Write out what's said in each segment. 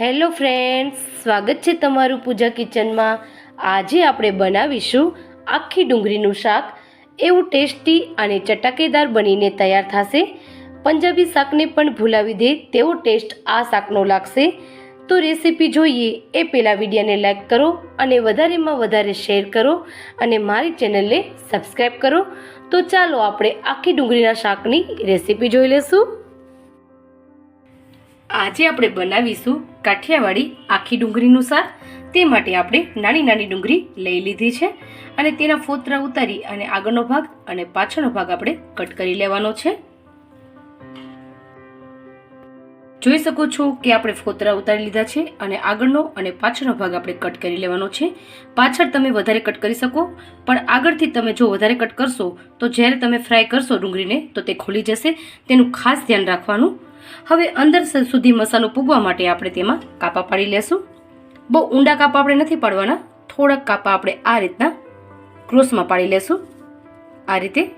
Hello friends, સ્વાગત છે તમારું પૂજા કિચનમાં. આજે આપણે બનાવીશું આખી ડુંગળીનું શાક. એવું ટેસ્ટી અને ચટાકેદાર બનીને તૈયાર થશે. પંજાબી શાકને પણ ભૂલાવી દે, તેવો ટેસ્ટ આ શાકનો લાગશે. તો રેસીપી જોઈએ, એ પહેલાં વિડીયોને લાઇક કરો અને વધારેમાં વધારે શેર કરો અને મારી ચેનલને સબસ્ક્રાઈબ કરો. તો ચાલો આપણે આખી ડુંગળીના શાકની રેસીપી જોઈ લેશું આજે આપણે બનાવીશું કાઠિયાવાડી આખી ડુંગળીનું શાક. તે માટે આપણે નાની નાની ડુંગળી લઈ લીધી છે અને તેના ફોતરા ઉતારી અને આગળનો ભાગ અને પાછળનો ભાગ આપણે કટ કરી લેવાનો છે. જોઈ શકો છો કે આપણે ફોતરા ઉતારી લીધા છે અને આગળનો અને પાછળનો ભાગ આપણે કટ કરી લેવાનો છે. પાછળ તમે વધારે કટ કરી શકો, પણ આગળથી તમે જો વધારે કટ કરશો તો જ્યારે તમે ફ્રાય કરશો ડુંગળીને તો તે ખુલી જશે. તેનું ખાસ ધ્યાન રાખવાનું હવે અંદર સુધી મસાલો પૂગવા માટે આપણે તેમાં કાપા પાડી લેશું. બહુ ઊંડા કાપા આપણે નથી પાડવાના, થોડાક કાપા આપણે આ રીતના ક્રોસમાં પાડી લેશું. આ રીતે.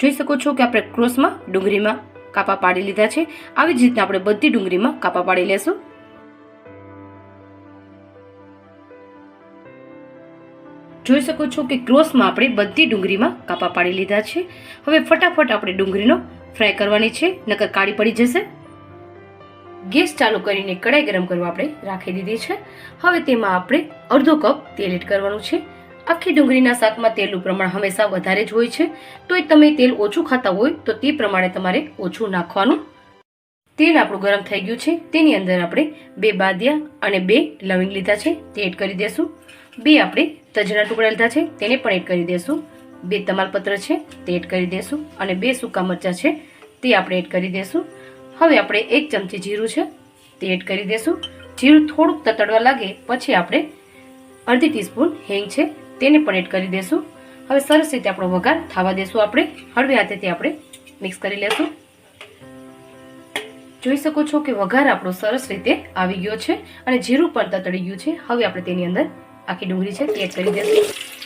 જોઈ શકો છો કે આપણે ક્રોસમાં ડુંગળીમાં કાપા પાડી લીધા છે. આવી જ રીતના આપણે બધી ડુંગળીમાં કાપા પાડી લેશું. જોઈ શકો છો કે ક્રોસમાં આપણે બધી ડુંગળીમાં કાપા પાડી લીધા છે. હવે ફટાફટ આપણે ડુંગળીનો ફ્રાય કરવાની છે, નકર કાળી પડી જશે. ગેસ ચાલુ કરીને કડાઈ ગરમ કરવા આપણે રાખી દીધી છે. હવે તેમાં આપણે અડધો કપ તેલ એડ કરવાનું છે. આખી ડુંગળીના શાકમાં તેલનું પ્રમાણ હંમેશા વધારે જ હોય છે. તો એ તમે તેલ ઓછું ખાતા હોય, તો તે પ્રમાણે તમારે ઓછું નાખવાનું. તેલ આપણું ગરમ થઈ ગયું છે. તેની અંદર આપણે બે બાદિયા અને બે લવિંગ લીધા છે. તે એડ કરી દેશું. બે આપણે તજના ટુકડા લીધા છે. તેને પણ એડ કરી દેશું. બે તમાલપત્ર છે. તે એડ કરી દેશું. અને બે સૂકા મરચાં છે. તે આપણે એડ કરી દેશું. હવે આપણે એક ચમચી જીરું છે, તે એડ કરી દેશું. જીરું થોડુંક તતડવા લાગે પછી આપણે અડધી ટીસ્પૂન હેંગ છે, તેને પણ એડ કરી દેશું. હવે સરસ રીતે આપણો વઘાર થવા દેશું આપણે. હળવે હાથેથી આપણે મિક્સ કરી લેશું. જોઈ શકો છો કે વઘાર આપણો સરસ રીતે આવી ગયો છે અને જીરું પણ તતડી ગયું છે. હવે આપણે તેની અંદર આખી ડુંગળી છે, તે એડ કરી દઈશું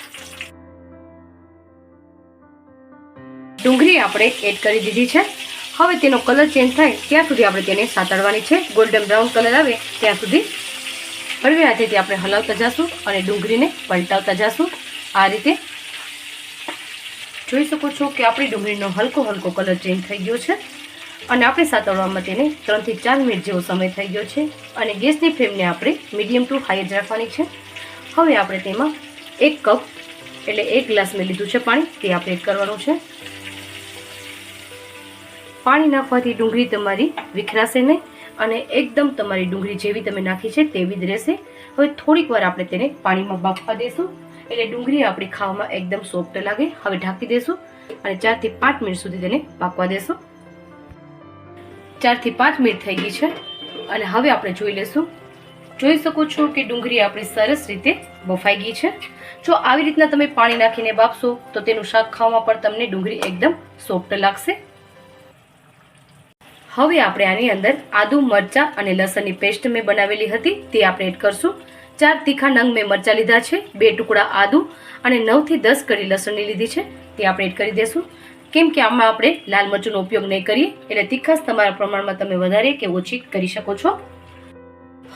ડુંગળી આપણે એડ કરી દીધી છે. હવે તેનો કલર ચેન્જ થાય ત્યાં સુધી આપણે તેને સાતળવાની છે. ગોલ્ડન બ્રાઉન કલર આવે ત્યાં સુધી હળવે હાથેથી આપણે હલાવતા જશું અને ડુંગળીને પલટાવતા જશું. આ રીતે જોઈ શકો છો કે આપણી ડુંગળીનો હલકો હલકો કલર ચેન્જ થઈ ગયો છે. અને આપણે સાતળવામાં તેને ત્રણથી ચાર મિનિટ જેવો સમય થઈ ગયો છે. અને ગેસની ફ્લેમને આપણે મીડિયમ ટુ હાઈ જ રાખવાની છે. હવે આપણે તેમાં એક કપ એટલે એક ગ્લાસ મેં લીધું છે પાણી, તે આપણે એડ કરવાનું છે. પાણી નાખવાથી ડુંગળી તમારી વિખરાશે નહીં અને એકદમ તમારી ડુંગળી જેવી તમે નાખી છે તેવી જ રહેશે. હવે થોડીક વાર આપણે તેને પાણીમાં બાફવા દેશું. એટલે ડુંગળી આપણી ખાવામાં એકદમ સોફ્ટ લાગે. હવે ઢાંકી દેશું અને ચારથી પાંચ મિનિટ સુધી તેને પાકવા દેશું. ચારથી પાંચ મિનિટ થઈ ગઈ છે અને હવે આપણે જોઈ લેશું જોઈ શકો છો કે ડુંગળી આપણી સરસ રીતે બફાઈ ગઈ છે. જો આવી રીતના તમે પાણી નાખીને બાફશો તો તેનું શાક ખાવામાં પણ તમને ડુંગળી એકદમ સોફ્ટ લાગશે. હવે આપણે આની અંદર આદુ, મરચાં અને લસણની પેસ્ટ મેં બનાવેલી હતી, તે આપણે એડ કરશું. ચાર તીખા નંગ મેં મરચાં લીધા છે, બે ટુકડા આદુ અને નવથી દસ કડી લસણની લીધી છે, તે આપણે એડ કરી દઈશું કેમ કે આમાં આપણે લાલ મરચુંનો ઉપયોગ નહીં કરીએ, એટલે તીખાશ તમારા પ્રમાણમાં તમે વધારે કે ઓછી કરી શકો છો.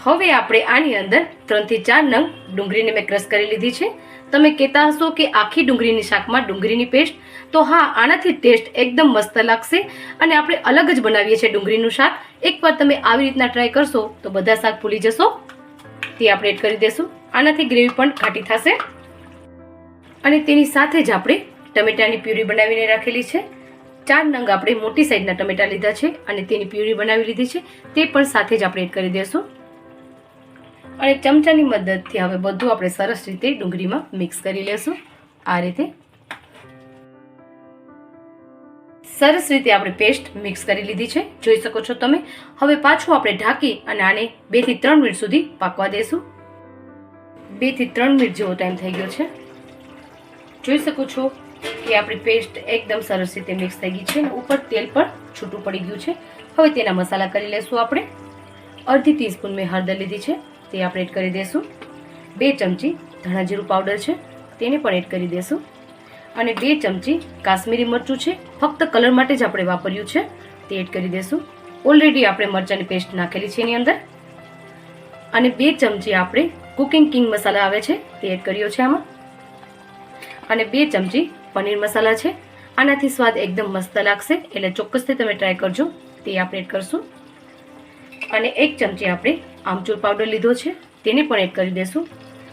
હવે આપણે આની અંદર ત્રણથી ચાર નંગ ડુંગળીને મેં ક્રશ કરી લીધી છે તમે કહેતા હશો કે આખી ડુંગળીની શાકમાં ડુંગળીની પેસ્ટ? તો હા, આનાથી ટેસ્ટ એકદમ મસ્ત લાગશે. અને આપણે અલગ જ બનાવીએ છીએ ડુંગળીનું શાક. એકવાર તમે આવી રીતના ટ્રાય કરશો, તો બધા શાક ભૂલી જશો. તે આપણે એડ કરી દેશું. આનાથી ગ્રેવી પણ ઘાટી થશે. અને તેની સાથે જ આપણે ટમેટાની પ્યુરી બનાવીને રાખેલી છે. ચાર નંગ આપણે મોટી સાઈઝના ટમેટા લીધા છે અને તેની પ્યુરી બનાવી લીધી છે. તે પણ સાથે જ આપણે એડ કરી દેશું. અને ચમચાની મદદથી હવે બધું આપણે સરસ રીતે ડુંગળીમાં મિક્સ કરી લેશું. આ રીતે સરસ રીતે આપણે પેસ્ટ મિક્સ કરી લીધી છે. જોઈ શકો છો તમે. હવે પાછું આપણે ઢાંકી અને આને બેથી ત્રણ મિનિટ સુધી પાકવા દેશું. બેથી ત્રણ મિનિટ જેવો ટાઈમ થઈ ગયો છે. જોઈ શકો છો કે આપણી પેસ્ટ એકદમ સરસ રીતે મિક્સ થઈ ગઈ છે ઉપર તેલ પણ છૂટું પડી ગયું છે. હવે તેના મસાલા કરી લેશું આપણે. અડધી ટીસ્પૂન મેં હળદર લીધી છે. તે આપણે એડ કરી દઈશું બે ચમચી ધાણા જીરું પાવડર છે, તેને પણ એડ કરી દઈશું અને બે ચમચી કાશ્મીરી મરચું છે, ફક્ત કલર માટે જ આપણે વાપર્યું છે, તે એડ કરી દઈશું ઓલરેડી આપણે મરચાંની પેસ્ટ નાખેલી છે એની અંદર. અને બે ચમચી આપણે કુકિંગ કિંગ મસાલા આવે છે, તે એડ કર્યો છે આમાં. અને બે ચમચી પનીર મસાલા છે, આનાથી સ્વાદ એકદમ મસ્ત લાગશે, એટલે ચોક્કસથી તમે ટ્રાય કરજો, તે આપણે એડ કરશું. અને એક ચમચી આપણે આમચૂર પાવડર લીધો છે, તેને પણ એડ કરી દેશું.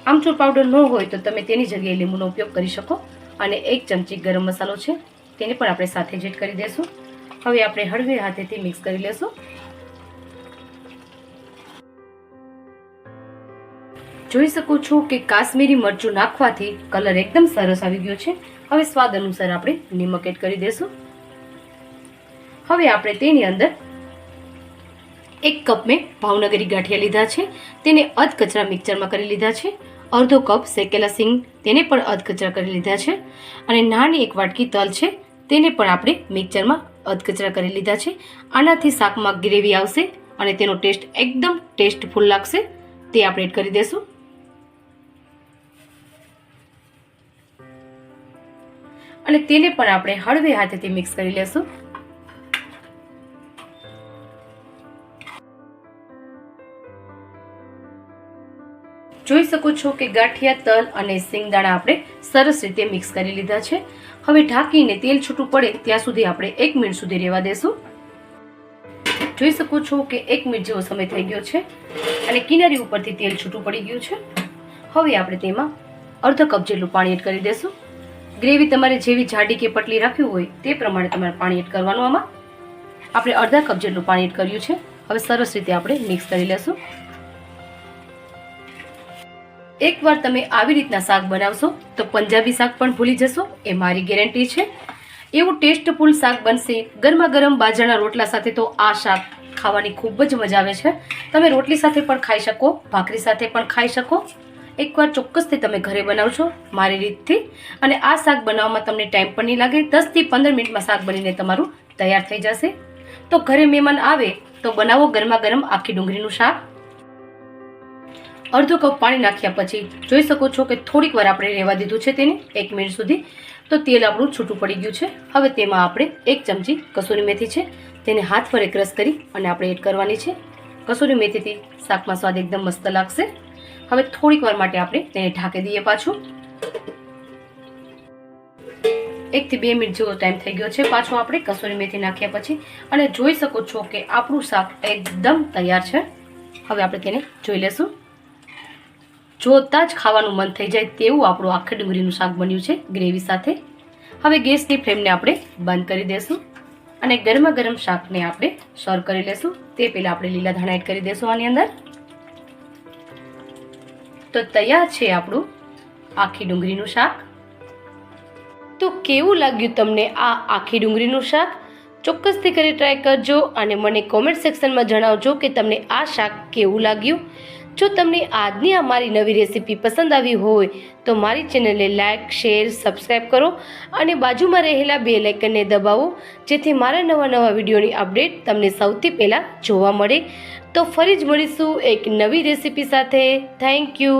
આમચૂર પાવડર ન હોય તો તમે તેની જગ્યાએ લીંબુનો ઉપયોગ કરી શકો અને એક ચમચી ગરમ મસાલો છે, તેને પણ આપણે સાથે જ એડ કરી દેશું. હવે આપણે હળવે હાથેથી મિક્સ કરી લેશું. જોઈ શકો છો કે કાશ્મીરી મરચું નાખવાથી કલર એકદમ સરસ આવી ગયો છે. હવે સ્વાદ અનુસાર આપણે નિમક એડ કરી દેશું. હવે આપણે તેની અંદર એક કપ મેં ભાવનગરી ગાંઠિયા લીધા છે. તેને અધ કચરા મિક્સરમાં કરી લીધા છે. અડધો કપ શેકેલા સિંગ તેને પણ અધ કચરા કરી લીધા છે. અને નાની એક વાટકી તલ છે. તેને પણ આપણે મિક્સરમાં અધ કચરા કરી લીધા છે. આનાથી શાકમાં ગ્રેવી આવશે અને તેનો ટેસ્ટ એકદમ ટેસ્ટફુલ લાગશે. તે આપણે એડ કરી દેશું. અને તેને પણ આપણે હળવે હાથેથી મિક્સ કરી લેશું. શકો છો કે ગાંઠિયા, તલ અને સિંગદાણા આપણે સરસ રીતે મિક્સ કરી લીધા છે. હવે ઢાંકીને તેલ છૂટું પડે ત્યાં સુધી આપણે એક મિનિટ સુધી રહેવા દેશું. જોઈ શકો છો કે એક મિનિટ જેવો સમય થઈ ગયો છે અને કિનારી ઉપરથી તેલ છૂટું પડી ગયું છે. હવે આપણે તેમાં અડધો કપ જેટલું પાણી એડ કરી દેશું. ગ્રેવી તમારે જેવી જાડી કે પટલી રાખવી હોય તે પ્રમાણે તમારે પાણી એડ કરવાનું આમાં. આપણે અડધા કપ જેટલું પાણી એડ કર્યું છે. હવે સરસ રીતે આપણે મિક્સ કરી લેશું. એકવાર તમે આવી રીતના શાક બનાવશો તો પંજાબી શાક પણ ભૂલી જશો, એ મારી ગેરંટી છે. એવું ટેસ્ટફુલ શાક બનશે ગરમા ગરમ બાજરાના રોટલા સાથે તો આ શાક ખાવાની ખૂબ જ મજા આવે છે. તમે રોટલી સાથે પણ ખાઈ શકો, ભાખરી સાથે પણ ખાઈ શકો. એકવાર ચોક્કસથી તમે ઘરે બનાવશો મારી રીતથી. અને આ શાક બનાવવામાં તમને ટાઈમ પણ નહીં લાગે, દસથી પંદર મિનિટમાં શાક બનીને તમારું તૈયાર થઈ જશે. તો ઘરે મહેમાન આવે તો બનાવો ગરમા ગરમ આખી ડુંગળીનું શાક. અડધો કપ પાણી નાખ્યા પછી જોઈ શકો છો કે થોડીક વાર આપણે રહેવા દીધું છે તેને એક મિનિટ સુધી. તો તેલ આપણું છૂટું પડી ગયું છે. હવે તેમાં આપણે એક ચમચી કસૂરી મેથી છે. તેને હાથ પર એક ક્રશ કરી અને આપણે એડ કરવાની છે. કસૂરી મેથીથી શાકમાં સ્વાદ એકદમ મસ્ત લાગશે. હવે થોડીક વાર માટે આપણે તેને ઢાંકી દઈએ પાછું. એકથી બે મિનિટ જેવો ટાઈમ થઈ ગયો છે. પાછું આપણે કસૂરી મેથી નાખ્યા પછી અને જોઈ શકો છો કે આપણું શાક એકદમ તૈયાર છે. હવે આપણે તેને જોઈ લેશું. જોતાં જ ખાવાનું મન થઈ જાય તેવું આપણું આખી ડુંગળીનું શાક બન્યું છે ગ્રેવી સાથે. હવે ગેસની ફ્લેમને આપણે બંધ કરી દઈશું અને ગરમા ગરમ શાકને આપણે સર્વ કરી લેશું. તે પહેલાં આપણે લીલા ધાણા એડ કરી દઈશું આની અંદર. તો તૈયાર છે આપણું આખી ડુંગળીનું શાક. તો કેવું લાગ્યું તમને આ આખી ડુંગળીનું શાક? ચોક્કસથી કરી ટ્રાય કરજો અને મને કોમેન્ટ સેક્શનમાં જણાવજો કે તમને આ શાક કેવું લાગ્યું. જો તમને આજની આ મારી નવી રેસીપી પસંદ આવી હોય, તો મારી ચેનલને લાઇક શેર સબસ્ક્રાઈબ કરો અને બાજુમાં રહેલા બે લાઇકનને દબાવો, જેથી મારા નવા નવા વિડીયોની અપડેટ તમને સૌથી પહેલાં જોવા મળે. તો ફરી જ મળીશું એક નવી રેસીપી સાથે. Thank you.